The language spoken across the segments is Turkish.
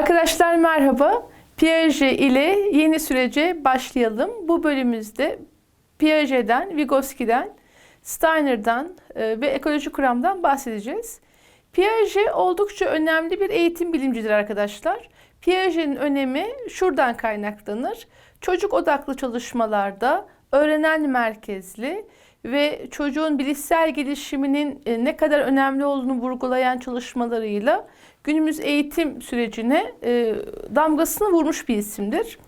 Arkadaşlar merhaba. Piaget ile yeni sürece başlayalım. Bu bölümümüzde Piaget'den, Vygotsky'den, Steiner'dan e, ve ekoloji kuramdan bahsedeceğiz. Piaget oldukça önemli bir eğitim bilimcidir arkadaşlar. Piaget'in önemi şuradan kaynaklanır. Çocuk odaklı çalışmalarda öğrenen merkezli ve çocuğun bilişsel gelişiminin e, ne kadar önemli olduğunu vurgulayan çalışmalarıyla günümüz eğitim sürecine e, damgasını vurmuş bir isimdir.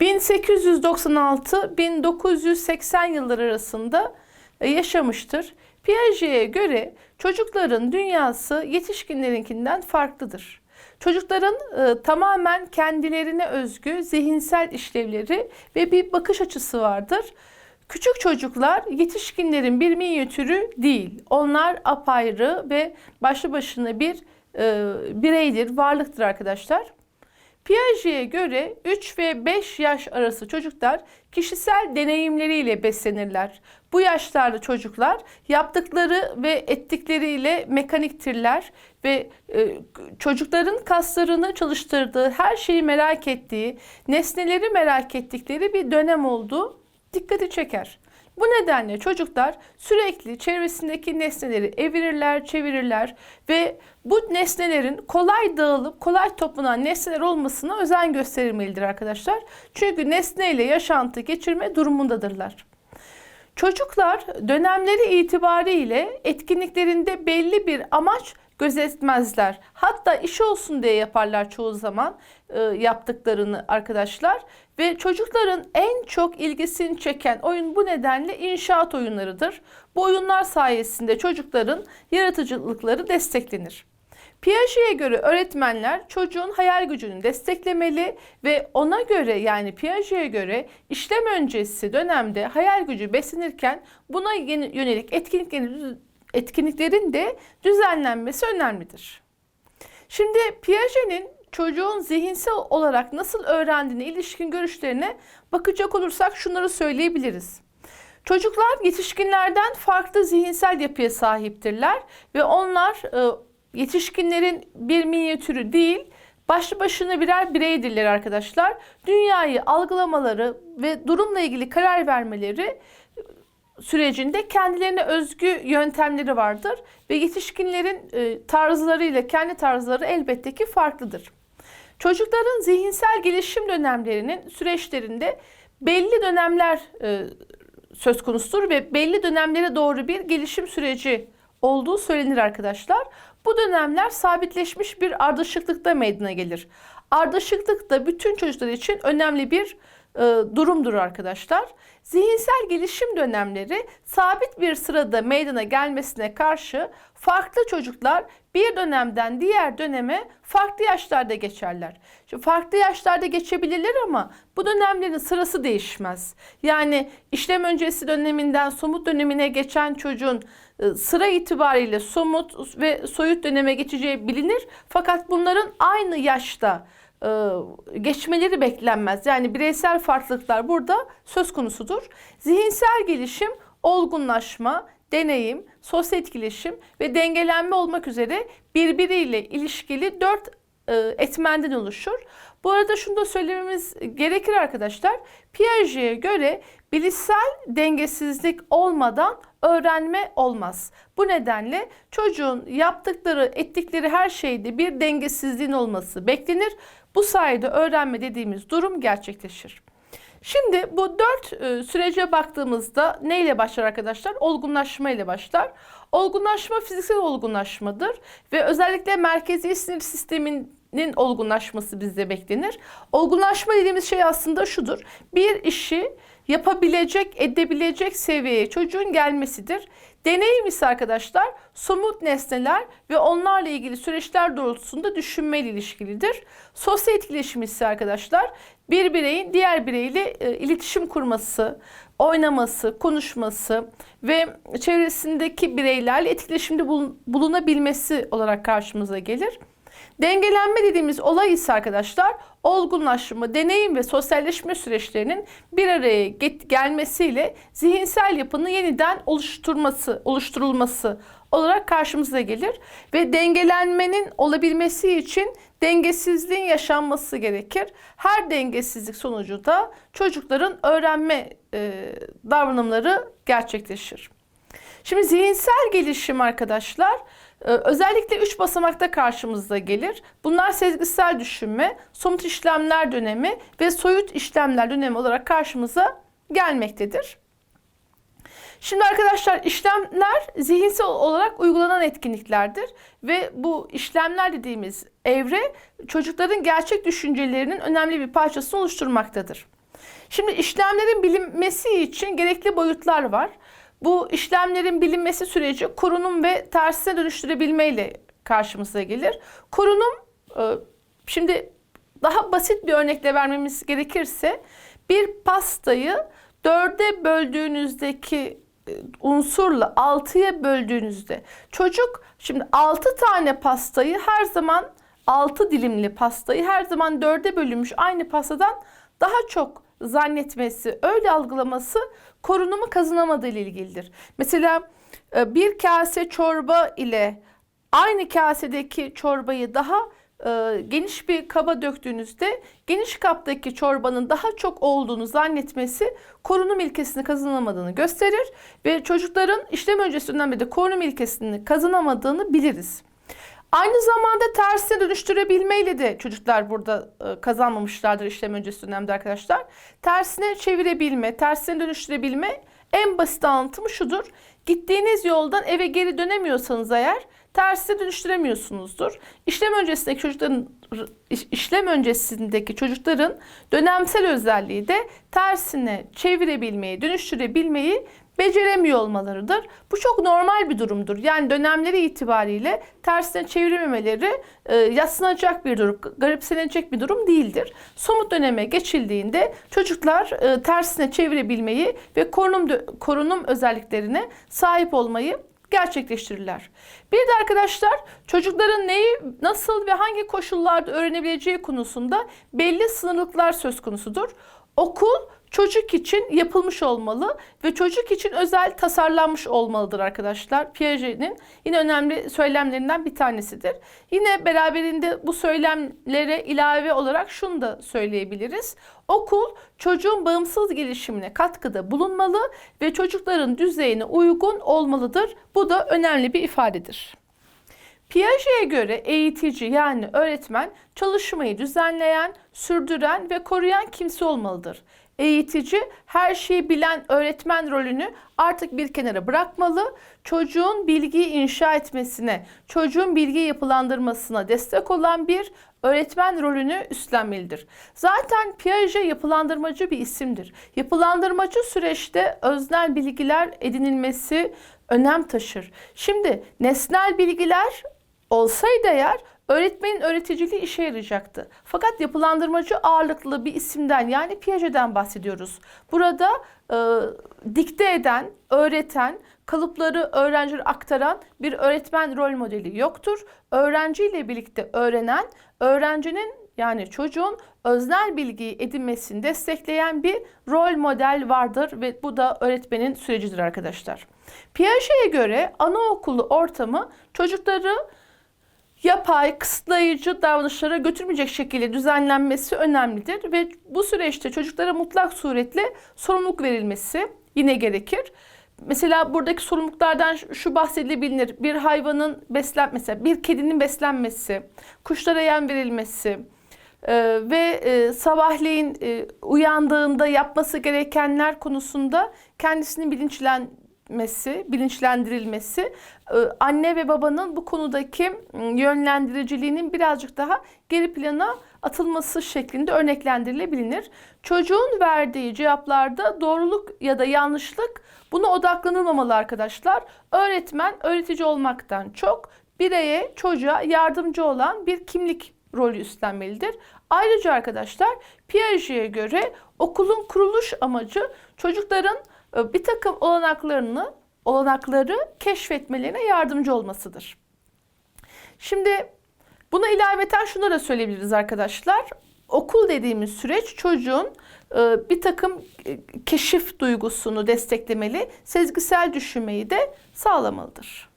1896-1980 yılları arasında e, yaşamıştır. Piaget'e göre çocukların dünyası yetişkinlerinkinden farklıdır. Çocukların e, tamamen kendilerine özgü zihinsel işlevleri ve bir bakış açısı vardır. Küçük çocuklar yetişkinlerin bir minyatürü değil. Onlar apayrı ve başlı başına bir e, bireydir, varlıktır arkadaşlar. Piaget'e göre 3 ve 5 yaş arası çocuklar kişisel deneyimleriyle beslenirler. Bu yaşlarda çocuklar yaptıkları ve ettikleriyle mekaniktirler ve e, çocukların kaslarını çalıştırdığı, her şeyi merak ettiği, nesneleri merak ettikleri bir dönem olduğu dikkati çeker. Bu nedenle çocuklar sürekli çevresindeki nesneleri evirirler, çevirirler ve bu nesnelerin kolay dağılıp kolay toplanan nesneler olmasına özen gösterilmelidir arkadaşlar. Çünkü nesneyle yaşantı geçirme durumundadırlar. Çocuklar dönemleri itibariyle etkinliklerinde belli bir amaç gözetmezler. Hatta iş olsun diye yaparlar çoğu zaman e, yaptıklarını arkadaşlar. Ve çocukların en çok ilgisini çeken oyun bu nedenle inşaat oyunlarıdır. Bu oyunlar sayesinde çocukların yaratıcılıkları desteklenir. Piaget'e göre öğretmenler çocuğun hayal gücünü desteklemeli ve ona göre yani Piaget'e göre işlem öncesi dönemde hayal gücü beslenirken buna yönelik etkinliklerin, de düzenlenmesi önemlidir. Şimdi Piaget'in çocuğun zihinsel olarak nasıl öğrendiğine ilişkin görüşlerine bakacak olursak şunları söyleyebiliriz. Çocuklar yetişkinlerden farklı zihinsel yapıya sahiptirler ve onlar e, yetişkinlerin bir minyatürü değil, başlı başına birer bireydirler arkadaşlar. Dünyayı algılamaları ve durumla ilgili karar vermeleri sürecinde kendilerine özgü yöntemleri vardır ve yetişkinlerin e, tarzlarıyla kendi tarzları elbette ki farklıdır. Çocukların zihinsel gelişim dönemlerinin süreçlerinde belli dönemler e, söz konusudur ve belli dönemlere doğru bir gelişim süreci olduğu söylenir arkadaşlar. Bu dönemler sabitleşmiş bir ardışıklıkta meydana gelir. Ardışıklık da bütün çocuklar için önemli bir e, durumdur arkadaşlar. Zihinsel gelişim dönemleri sabit bir sırada meydana gelmesine karşı farklı çocuklar bir dönemden diğer döneme farklı yaşlarda geçerler. Şimdi farklı yaşlarda geçebilirler ama bu dönemlerin sırası değişmez. Yani işlem öncesi döneminden somut dönemine geçen çocuğun e, sıra itibariyle somut ve soyut döneme geçeceği bilinir. Fakat bunların aynı yaşta geçmeleri beklenmez. Yani bireysel farklılıklar burada söz konusudur. Zihinsel gelişim, olgunlaşma, deneyim, sosyal etkileşim ve dengelenme olmak üzere birbiriyle ilişkili dört e, etmenden oluşur. Bu arada şunu da söylememiz gerekir arkadaşlar. Piaget'e göre bilişsel dengesizlik olmadan öğrenme olmaz. Bu nedenle çocuğun yaptıkları, ettikleri her şeyde bir dengesizliğin olması beklenir. Bu sayede öğrenme dediğimiz durum gerçekleşir. Şimdi bu dört e, sürece baktığımızda neyle başlar arkadaşlar? Olgunlaşma ile başlar. Olgunlaşma fiziksel olgunlaşmadır ve özellikle merkezi sinir sisteminin olgunlaşması bizde beklenir. Olgunlaşma dediğimiz şey aslında şudur. Bir işi yapabilecek, edebilecek seviyeye çocuğun gelmesidir. Deneyim ise arkadaşlar somut nesneler ve onlarla ilgili süreçler doğrultusunda düşünmeyle ilişkilidir. Sosyal etkileşim ise arkadaşlar bir bireyin diğer bireyle e, iletişim kurması, oynaması, konuşması ve çevresindeki bireylerle etkileşimde bulunabilmesi olarak karşımıza gelir. Dengelenme dediğimiz olay ise arkadaşlar olgunlaşma, deneyim ve sosyalleşme süreçlerinin bir araya gelmesiyle zihinsel yapının yeniden oluşturması, oluşturulması olarak karşımıza gelir ve dengelenmenin olabilmesi için dengesizliğin yaşanması gerekir. Her dengesizlik sonucu da çocukların öğrenme e, davranımları gerçekleşir. Şimdi zihinsel gelişim arkadaşlar özellikle üç basamakta karşımıza gelir. Bunlar sezgisel düşünme, somut işlemler dönemi ve soyut işlemler dönemi olarak karşımıza gelmektedir. Şimdi arkadaşlar işlemler zihinsel olarak uygulanan etkinliklerdir ve bu işlemler dediğimiz evre çocukların gerçek düşüncelerinin önemli bir parçasını oluşturmaktadır. Şimdi işlemlerin bilinmesi için gerekli boyutlar var. Bu işlemlerin bilinmesi süreci korunum ve tersine dönüştürebilme ile karşımıza gelir. Korunum e, şimdi daha basit bir örnekle vermemiz gerekirse bir pastayı dörde böldüğünüzdeki e, unsurla altıya böldüğünüzde çocuk şimdi altı tane pastayı her zaman altı dilimli pastayı her zaman dörde bölünmüş aynı pastadan daha çok zannetmesi, öyle algılaması korunumu kazanamadığı ile ilgilidir. Mesela e, bir kase çorba ile aynı kasedeki çorbayı daha e, geniş bir kaba döktüğünüzde geniş kaptaki çorbanın daha çok olduğunu zannetmesi korunum ilkesini kazanamadığını gösterir ve çocukların işlem öncesi dönemde de korunum ilkesini kazanamadığını biliriz. Aynı zamanda tersine dönüştürebilmeyle de çocuklar burada e, kazanmamışlardır işlem öncesi dönemde arkadaşlar. Tersine çevirebilme, tersine dönüştürebilme en basit anlatımı şudur. Gittiğiniz yoldan eve geri dönemiyorsanız eğer tersine dönüştüremiyorsunuzdur. İşlem öncesindeki çocukların iş- işlem öncesindeki çocukların dönemsel özelliği de tersine çevirebilmeyi, dönüştürebilmeyi beceremiyor olmalarıdır. Bu çok normal bir durumdur. Yani dönemleri itibariyle tersine çevirememeleri e, yatsınacak bir durum, garipsenecek bir durum değildir. Somut döneme geçildiğinde çocuklar e, tersine çevirebilmeyi ve korunum korunum özelliklerine sahip olmayı gerçekleştirirler. Bir de arkadaşlar çocukların neyi nasıl ve hangi koşullarda öğrenebileceği konusunda belli sınırlıklar söz konusudur. Okul çocuk için yapılmış olmalı ve çocuk için özel tasarlanmış olmalıdır arkadaşlar. Piaget'in yine önemli söylemlerinden bir tanesidir. Yine beraberinde bu söylemlere ilave olarak şunu da söyleyebiliriz. Okul çocuğun bağımsız gelişimine katkıda bulunmalı ve çocukların düzeyine uygun olmalıdır. Bu da önemli bir ifadedir. Piaget'e göre eğitici yani öğretmen çalışmayı düzenleyen, sürdüren ve koruyan kimse olmalıdır. Eğitici her şeyi bilen öğretmen rolünü artık bir kenara bırakmalı. Çocuğun bilgiyi inşa etmesine, çocuğun bilgi yapılandırmasına destek olan bir öğretmen rolünü üstlenmelidir. Zaten Piaget yapılandırmacı bir isimdir. Yapılandırmacı süreçte öznel bilgiler edinilmesi önem taşır. Şimdi nesnel bilgiler olsaydı eğer öğretmenin öğreticiliği işe yarayacaktı. Fakat yapılandırmacı ağırlıklı bir isimden yani Piaget'den bahsediyoruz. Burada e, dikte eden, öğreten, kalıpları öğrencilere aktaran bir öğretmen rol modeli yoktur. Öğrenciyle birlikte öğrenen, öğrencinin yani çocuğun öznel bilgiyi edinmesini destekleyen bir rol model vardır ve bu da öğretmenin sürecidir arkadaşlar. Piaget'e göre anaokulu ortamı çocukları yapay, kısıtlayıcı davranışlara götürmeyecek şekilde düzenlenmesi önemlidir ve bu süreçte çocuklara mutlak suretle sorumluluk verilmesi yine gerekir. Mesela buradaki sorumluluklardan şu bahsedilebilir. Bir hayvanın beslenmesi, bir kedinin beslenmesi, kuşlara yem verilmesi e, ve e, sabahleyin e, uyandığında yapması gerekenler konusunda kendisini bilinçlenmesi, bilinçlendirilmesi, e, anne ve babanın bu konudaki m, yönlendiriciliğinin birazcık daha geri plana atılması şeklinde örneklendirilebilir. Çocuğun verdiği cevaplarda doğruluk ya da yanlışlık buna odaklanılmamalı arkadaşlar. Öğretmen öğretici olmaktan çok bireye, çocuğa yardımcı olan bir kimlik rolü üstlenmelidir. Ayrıca arkadaşlar Piaget'e göre okulun kuruluş amacı çocukların bir takım olanaklarını, olanakları keşfetmelerine yardımcı olmasıdır. Şimdi Buna ilaveten şunu da söyleyebiliriz arkadaşlar. Okul dediğimiz süreç çocuğun e, bir takım e, keşif duygusunu desteklemeli, sezgisel düşünmeyi de sağlamalıdır.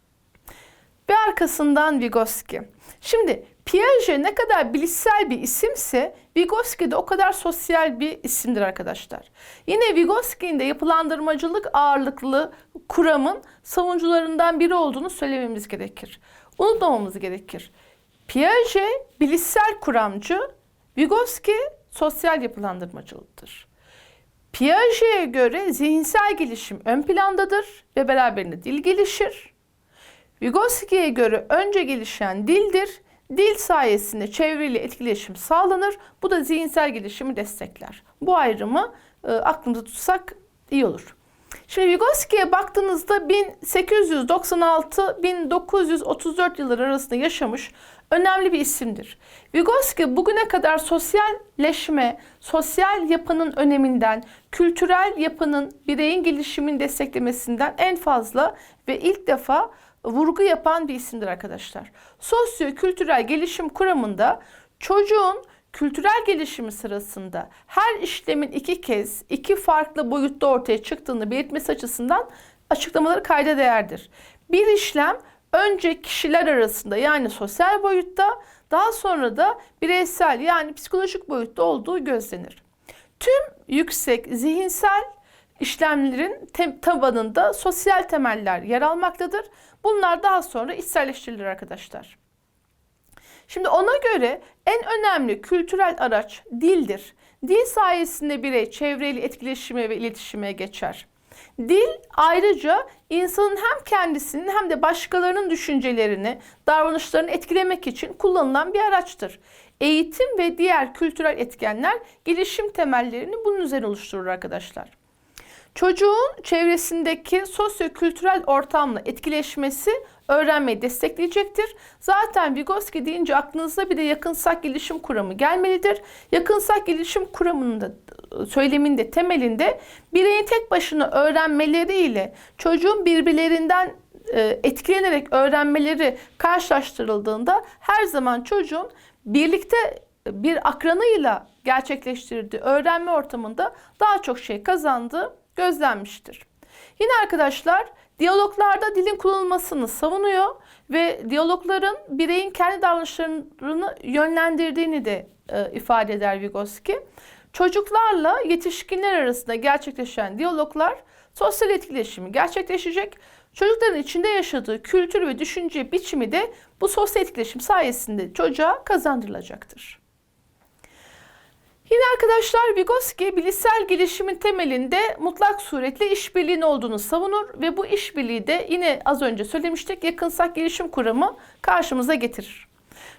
Ve arkasından Vygotsky. Şimdi Piaget ne kadar bilişsel bir isimse Vygotsky de o kadar sosyal bir isimdir arkadaşlar. Yine Vygotsky'nin de yapılandırmacılık ağırlıklı kuramın savunucularından biri olduğunu söylememiz gerekir. Unutmamamız gerekir. Piaget bilişsel kuramcı, Vygotsky sosyal yapılandırmacılıktır. Piaget'e göre zihinsel gelişim ön plandadır ve beraberinde dil gelişir. Vygotsky'ye göre önce gelişen dildir. Dil sayesinde çevreyle etkileşim sağlanır. Bu da zihinsel gelişimi destekler. Bu ayrımı e, aklımızda tutsak iyi olur. Şimdi Vygotsky'ye baktığınızda 1896-1934 yılları arasında yaşamış önemli bir isimdir. Vygotsky bugüne kadar sosyalleşme, sosyal yapının öneminden, kültürel yapının bireyin gelişimini desteklemesinden en fazla ve ilk defa vurgu yapan bir isimdir arkadaşlar. Sosyo-kültürel gelişim kuramında çocuğun kültürel gelişimi sırasında her işlemin iki kez, iki farklı boyutta ortaya çıktığını belirtmesi açısından açıklamaları kayda değerdir. Bir işlem önce kişiler arasında yani sosyal boyutta, daha sonra da bireysel yani psikolojik boyutta olduğu gözlenir. Tüm yüksek zihinsel işlemlerin tabanında sosyal temeller yer almaktadır. Bunlar daha sonra içselleştirilir arkadaşlar. Şimdi ona göre en önemli kültürel araç dildir. Dil sayesinde birey çevreyle etkileşime ve iletişime geçer. Dil ayrıca insanın hem kendisinin hem de başkalarının düşüncelerini, davranışlarını etkilemek için kullanılan bir araçtır. Eğitim ve diğer kültürel etkenler gelişim temellerini bunun üzerine oluşturur arkadaşlar. Çocuğun çevresindeki sosyo-kültürel ortamla etkileşmesi öğrenmeyi destekleyecektir. Zaten Vygotsky deyince aklınıza bir de yakınsak gelişim kuramı gelmelidir. Yakınsak gelişim kuramının da söyleminde temelinde bireyin tek başına öğrenmeleriyle çocuğun birbirlerinden e, etkilenerek öğrenmeleri karşılaştırıldığında her zaman çocuğun birlikte bir akranıyla gerçekleştirdiği öğrenme ortamında daha çok şey kazandığı gözlenmiştir. Yine arkadaşlar diyaloglarda dilin kullanılmasını savunuyor ve diyalogların bireyin kendi davranışlarını yönlendirdiğini de e, ifade eder Vygotsky. Çocuklarla yetişkinler arasında gerçekleşen diyaloglar sosyal etkileşimi gerçekleşecek. Çocukların içinde yaşadığı kültür ve düşünce biçimi de bu sosyal etkileşim sayesinde çocuğa kazandırılacaktır. Yine arkadaşlar Vygotsky bilişsel gelişimin temelinde mutlak suretle işbirliğinin olduğunu savunur ve bu işbirliği de yine az önce söylemiştik yakınsak gelişim kuramı karşımıza getirir.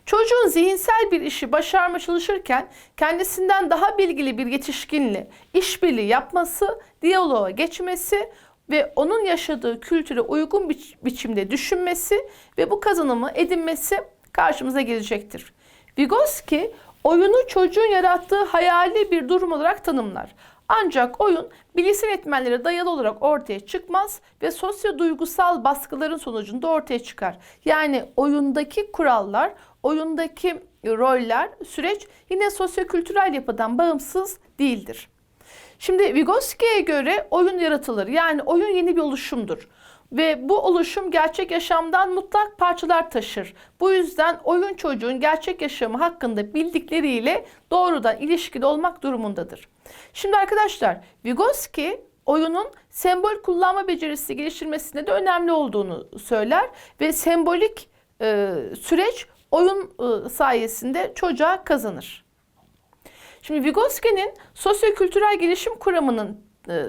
Çocuğun zihinsel bir işi başarma çalışırken kendisinden daha bilgili bir yetişkinle işbirliği yapması, diyaloğa geçmesi ve onun yaşadığı kültüre uygun bir biçimde düşünmesi ve bu kazanımı edinmesi karşımıza gelecektir. Vygotsky oyunu çocuğun yarattığı hayali bir durum olarak tanımlar. Ancak oyun bilişsel etmenlere dayalı olarak ortaya çıkmaz ve sosyo duygusal baskıların sonucunda ortaya çıkar. Yani oyundaki kurallar, oyundaki roller, süreç yine sosyo-kültürel yapıdan bağımsız değildir. Şimdi Vygotsky'ye göre oyun yaratılır. Yani oyun yeni bir oluşumdur. Ve bu oluşum gerçek yaşamdan mutlak parçalar taşır. Bu yüzden oyun çocuğun gerçek yaşamı hakkında bildikleriyle doğrudan ilişkili olmak durumundadır. Şimdi arkadaşlar Vygotsky oyunun sembol kullanma becerisi geliştirmesinde de önemli olduğunu söyler ve sembolik e, süreç oyun e, sayesinde çocuğa kazanır. Şimdi Vygotsky'nin sosyokültürel gelişim kuramının e,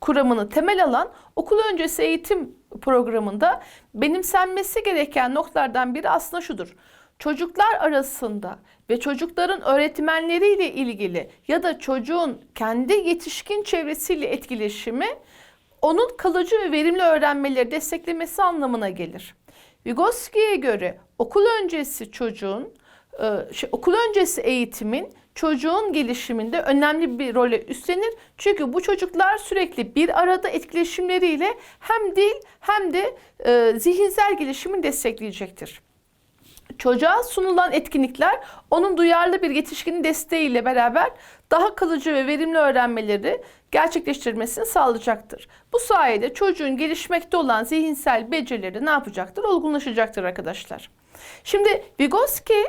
kuramını temel alan okul öncesi eğitim programında benimsenmesi gereken noktalardan biri aslında şudur. Çocuklar arasında ve çocukların öğretmenleriyle ilgili ya da çocuğun kendi yetişkin çevresiyle etkileşimi onun kalıcı ve verimli öğrenmeleri desteklemesi anlamına gelir. Vygotsky'ye göre okul öncesi çocuğun, e, şey, okul öncesi eğitimin çocuğun gelişiminde önemli bir role üstlenir. Çünkü bu çocuklar sürekli bir arada etkileşimleriyle hem dil hem de e, zihinsel gelişimini destekleyecektir. Çocuğa sunulan etkinlikler onun duyarlı bir yetişkinin desteğiyle beraber daha kalıcı ve verimli öğrenmeleri gerçekleştirmesini sağlayacaktır. Bu sayede çocuğun gelişmekte olan zihinsel becerileri ne yapacaktır? Olgunlaşacaktır arkadaşlar. Şimdi Vygotsky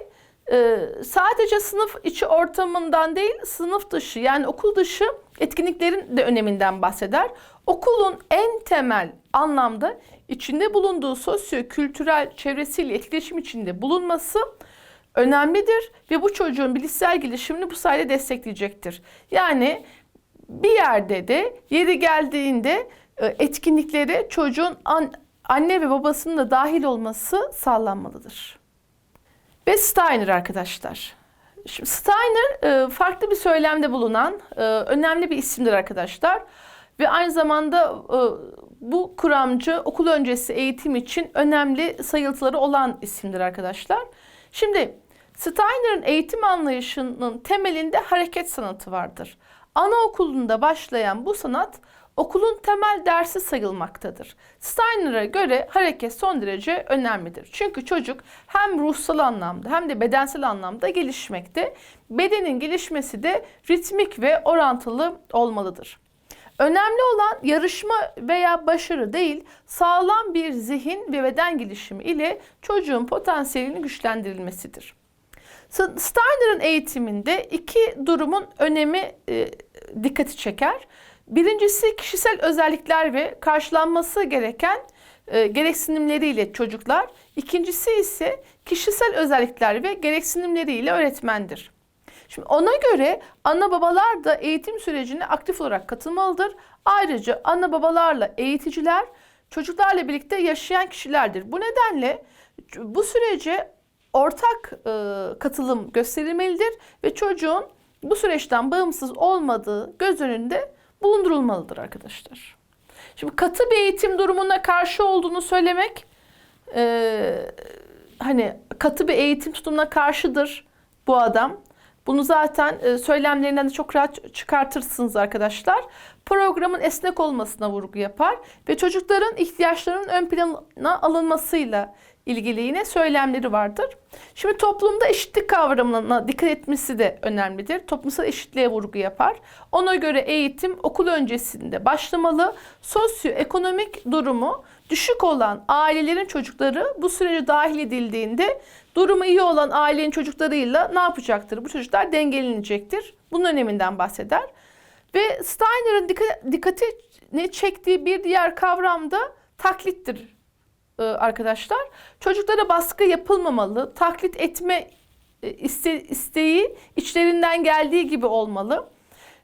e, sadece sınıf içi ortamından değil sınıf dışı yani okul dışı etkinliklerin de öneminden bahseder. Okulun en temel anlamda içinde bulunduğu sosyo-kültürel çevresiyle etkileşim içinde bulunması önemlidir ve bu çocuğun bilişsel gelişimini bu sayede destekleyecektir. Yani bir yerde de yeri geldiğinde e, etkinliklere çocuğun an, anne ve babasının da dahil olması sağlanmalıdır. Ve Steiner arkadaşlar. Şimdi Steiner e, farklı bir söylemde bulunan e, önemli bir isimdir arkadaşlar. Ve aynı zamanda e, bu kuramcı okul öncesi eğitim için önemli sayıltıları olan isimdir arkadaşlar. Şimdi Steiner'ın eğitim anlayışının temelinde hareket sanatı vardır. Anaokulunda başlayan bu sanat okulun temel dersi sayılmaktadır. Steiner'a göre hareket son derece önemlidir. Çünkü çocuk hem ruhsal anlamda hem de bedensel anlamda gelişmekte. Bedenin gelişmesi de ritmik ve orantılı olmalıdır. Önemli olan yarışma veya başarı değil, sağlam bir zihin ve beden gelişimi ile çocuğun potansiyelini güçlendirilmesidir. Steiner'ın eğitiminde iki durumun önemi e, dikkati çeker. Birincisi kişisel özellikler ve karşılanması gereken e, gereksinimleriyle çocuklar. İkincisi ise kişisel özellikler ve gereksinimleriyle öğretmendir. Şimdi ona göre ana babalar da eğitim sürecine aktif olarak katılmalıdır. Ayrıca ana babalarla eğiticiler çocuklarla birlikte yaşayan kişilerdir. Bu nedenle bu sürece ortak e, katılım gösterilmelidir ve çocuğun bu süreçten bağımsız olmadığı göz önünde bulundurulmalıdır arkadaşlar. Şimdi katı bir eğitim durumuna karşı olduğunu söylemek e, hani katı bir eğitim tutumuna karşıdır bu adam. Bunu zaten e, söylemlerinden de çok rahat çıkartırsınız arkadaşlar. Programın esnek olmasına vurgu yapar ve çocukların ihtiyaçlarının ön plana alınmasıyla ilgili yine söylemleri vardır. Şimdi toplumda eşitlik kavramına dikkat etmesi de önemlidir. Toplumsal eşitliğe vurgu yapar. Ona göre eğitim okul öncesinde başlamalı. Sosyoekonomik durumu düşük olan ailelerin çocukları bu sürece dahil edildiğinde durumu iyi olan ailenin çocuklarıyla ne yapacaktır? Bu çocuklar dengelenecektir. Bunun öneminden bahseder. Ve Steiner'ın dikkatini çektiği bir diğer kavram da taklittir e, arkadaşlar. Çocuklara baskı yapılmamalı. Taklit etme e, iste, isteği içlerinden geldiği gibi olmalı.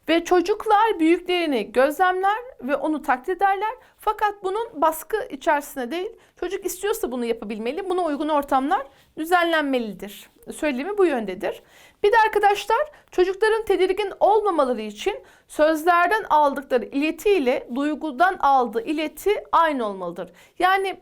Ve çocuklar büyüklerini gözlemler ve onu taklit ederler. Fakat bunun baskı içerisinde değil, çocuk istiyorsa bunu yapabilmeli. Buna uygun ortamlar düzenlenmelidir. Söylemi bu yöndedir. Bir de arkadaşlar çocukların tedirgin olmamaları için sözlerden aldıkları ileti ile duygudan aldığı ileti aynı olmalıdır. Yani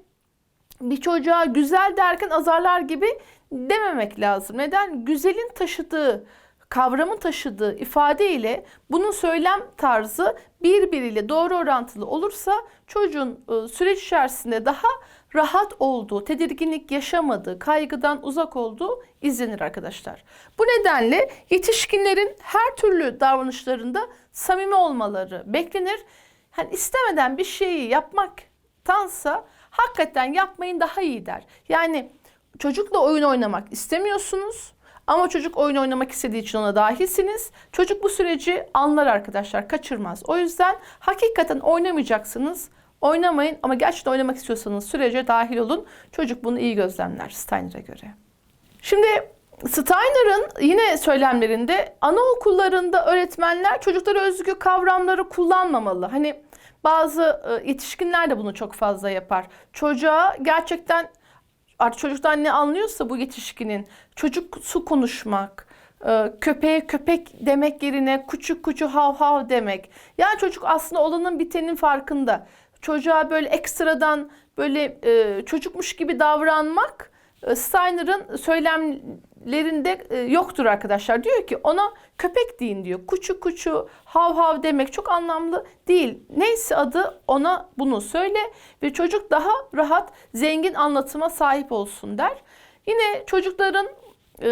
bir çocuğa güzel derken azarlar gibi dememek lazım. Neden? Güzelin taşıdığı, kavramın taşıdığı ifade ile bunun söylem tarzı birbiriyle doğru orantılı olursa çocuğun e, süreç içerisinde daha rahat olduğu, tedirginlik yaşamadığı, kaygıdan uzak olduğu izlenir arkadaşlar. Bu nedenle yetişkinlerin her türlü davranışlarında samimi olmaları beklenir. Hani istemeden bir şeyi yapmaktansa hakikaten yapmayın daha iyi der. Yani çocukla oyun oynamak istemiyorsunuz ama çocuk oyun oynamak istediği için ona dahilsiniz. Çocuk bu süreci anlar arkadaşlar, kaçırmaz. O yüzden hakikaten oynamayacaksınız. Oynamayın ama gerçekten oynamak istiyorsanız sürece dahil olun. Çocuk bunu iyi gözlemler Steiner'e göre. Şimdi Steiner'ın yine söylemlerinde anaokullarında öğretmenler çocuklara özgü kavramları kullanmamalı. Hani bazı e, yetişkinler de bunu çok fazla yapar. Çocuğa gerçekten artık çocuktan ne anlıyorsa bu yetişkinin çocuk su konuşmak, e, köpeğe köpek demek yerine küçük küçük hav hav demek. Yani çocuk aslında olanın bitenin farkında. Çocuğa böyle ekstradan böyle e, çocukmuş gibi davranmak Steiner'ın söylemlerinde e, yoktur arkadaşlar. Diyor ki ona köpek deyin diyor. Kuçu kuçu, hav hav demek çok anlamlı değil. Neyse adı ona bunu söyle ve çocuk daha rahat, zengin anlatıma sahip olsun der. Yine çocukların e,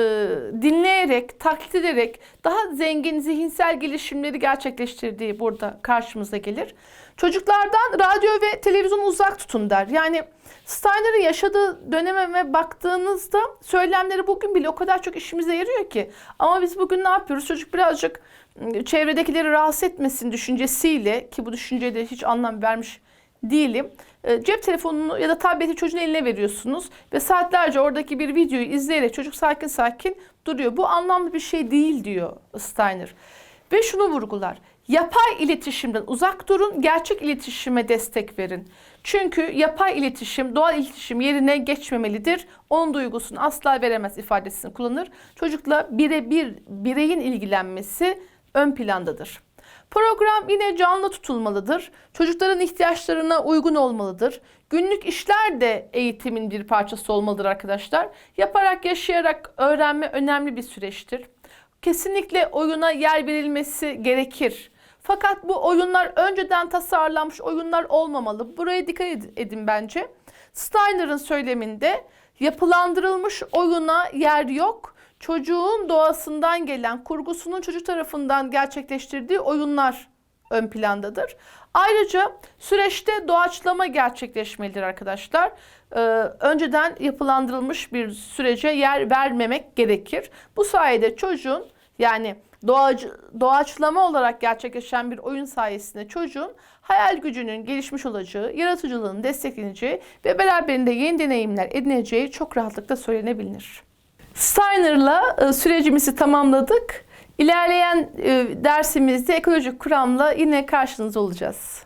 dinleyerek, taklit ederek daha zengin zihinsel gelişimleri gerçekleştirdiği burada karşımıza gelir. Çocuklardan radyo ve televizyonu uzak tutun der. Yani Steiner'ın yaşadığı döneme baktığınızda söylemleri bugün bile o kadar çok işimize yarıyor ki. Ama biz bugün ne yapıyoruz? Çocuk birazcık ım, çevredekileri rahatsız etmesin düşüncesiyle ki bu düşünceye de hiç anlam vermiş değilim. E, Cep telefonunu ya da tableti çocuğun eline veriyorsunuz ve saatlerce oradaki bir videoyu izleyerek çocuk sakin sakin duruyor. Bu anlamlı bir şey değil diyor Steiner. Ve şunu vurgular. Yapay iletişimden uzak durun, gerçek iletişime destek verin. Çünkü yapay iletişim doğal iletişim yerine geçmemelidir. Onun duygusunu asla veremez ifadesini kullanır. Çocukla birebir bireyin ilgilenmesi ön plandadır. Program yine canlı tutulmalıdır. Çocukların ihtiyaçlarına uygun olmalıdır. Günlük işler de eğitimin bir parçası olmalıdır arkadaşlar. Yaparak, yaşayarak öğrenme önemli bir süreçtir. Kesinlikle oyuna yer verilmesi gerekir. Fakat bu oyunlar önceden tasarlanmış oyunlar olmamalı. Buraya dikkat ed- edin bence. Steiner'ın söyleminde yapılandırılmış oyuna yer yok. Çocuğun doğasından gelen, kurgusunun çocuk tarafından gerçekleştirdiği oyunlar ön plandadır. Ayrıca süreçte doğaçlama gerçekleşmelidir arkadaşlar. Ee, önceden yapılandırılmış bir sürece yer vermemek gerekir. Bu sayede çocuğun yani doğacı, doğaçlama olarak gerçekleşen bir oyun sayesinde çocuğun hayal gücünün gelişmiş olacağı, yaratıcılığının destekleneceği ve beraberinde yeni deneyimler edineceği çok rahatlıkla söylenebilir. Steiner'la e, sürecimizi tamamladık. İlerleyen e, dersimizde ekolojik kuramla yine karşınızda olacağız.